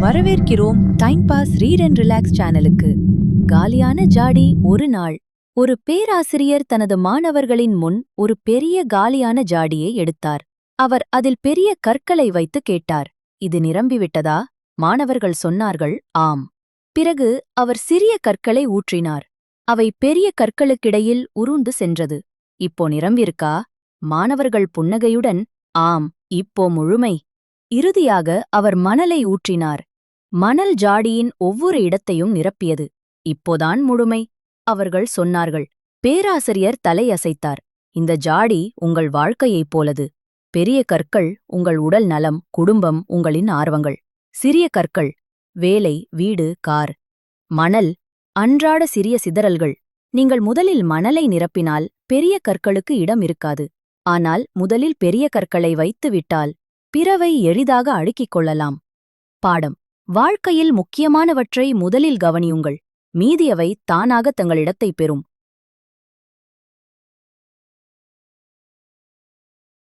வரவேற்கிறோம் time pass read and relax சேனலுக்கு காலியான ஜாடி ஒரு நாள். ஒரு பேராசிரியர் தனது மாணவர்களின் முன் ஒரு பெரிய காலியான ஜாடியை எடுத்தார். அவர் அதில் பெரிய கற்களை வைத்து கேட்டார். இது நிரம்பிவிட்டதா? மாணவர்கள் சொன்னார்கள் ஆம். பிறகு அவர் சிறிய கற்களை ஊற்றினார். அவை பெரிய கற்களுக்கிடையில் உருண்டு சென்றது. இப்போ நிரம்பியிருக்கா? மாணவர்கள் புன்னகையுடன் ஆம் இப்போ முழுமை. இறுதியாக அவர் மணலை ஊற்றினார். மணல் ஜாடியின் ஒவ்வொரு இடத்தையும் நிரப்பியது. இப்போதான் முழுமை அவர்கள் சொன்னார்கள். பேராசிரியர் தலையசைத்தார். இந்த ஜாடி உங்கள் வாழ்க்கையைப் போலது. பெரிய கற்கள் உங்கள் உடல் நலம் குடும்பம் உங்களின் ஆர்வங்கள். சிறிய கற்கள் வேலை வீடு கார். மணல் அன்றாட சிறிய சிதறல்கள். நீங்கள் முதலில் மணலை நிரப்பினால் பெரிய கற்களுக்கு இடம் இருக்காது. ஆனால் முதலில் பெரிய கற்களை வைத்து விட்டால் பிறவை எளிதாக அடுக்கிக் கொள்ளலாம். பாடம். வாழ்க்கையில் முக்கியமானவற்றை முதலில் கவனியுங்கள். மீதியவை தானாக தங்களிடத்தைப் பெறும்.